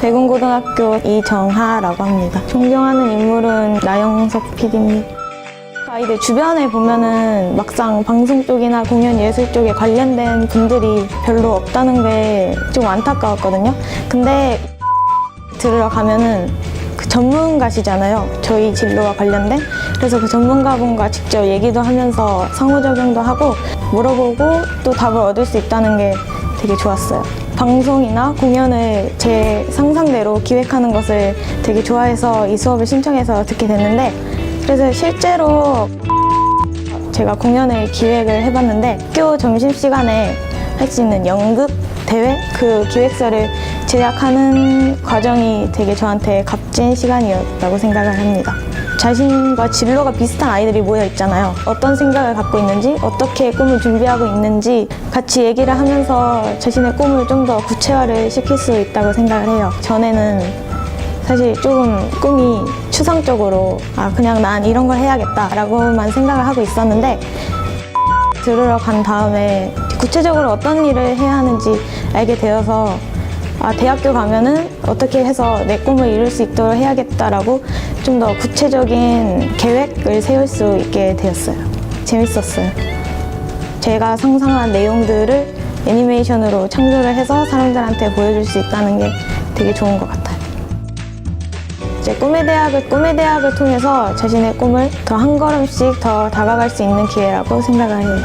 백운고등학교 이정하라고 합니다. 존경하는 인물은 나영석 PD입니다. 아이들 주변에 보면은 막상 방송 쪽이나 공연 예술 쪽에 관련된 분들이 별로 없다는 게 좀 안타까웠거든요. 근데 들으러 가면은 그 전문가시잖아요. 저희 진로와 관련된. 그래서 그 전문가분과 직접 얘기도 하면서 상호작용도 하고 물어보고 또 답을 얻을 수 있다는 게 되게 좋았어요. 방송이나 공연을 제 상상대로 기획하는 것을 되게 좋아해서 이 수업을 신청해서 듣게 됐는데 그래서 실제로 제가 공연을 기획을 해봤는데 학교 점심시간에 할 수 있는 연극 대회 그 기획서를 제작하는 과정이 되게 저한테 값진 시간이었다고 생각을 합니다. 자신과 진로가 비슷한 아이들이 모여 있잖아요. 어떤 생각을 갖고 있는지, 어떻게 꿈을 준비하고 있는지 같이 얘기를 하면서 자신의 꿈을 좀 더 구체화를 시킬 수 있다고 생각을 해요. 전에는 사실 조금 꿈이 추상적으로 아 그냥 난 이런 걸 해야겠다라고만 생각을 하고 있었는데 들으러 간 다음에 구체적으로 어떤 일을 해야 하는지 알게 되어서 아 대학교 가면은 어떻게 해서 내 꿈을 이룰 수 있도록 해야겠다라고 좀 더 구체적인 계획을 세울 수 있게 되었어요. 재밌었어요. 제가 상상한 내용들을 애니메이션으로 창조를 해서 사람들한테 보여줄 수 있다는 게 되게 좋은 것 같아요. 이제 꿈의 대학을 꿈의 대학을 통해서 자신의 꿈을 더 한 걸음씩 더 다가갈 수 있는 기회라고 생각을 해요.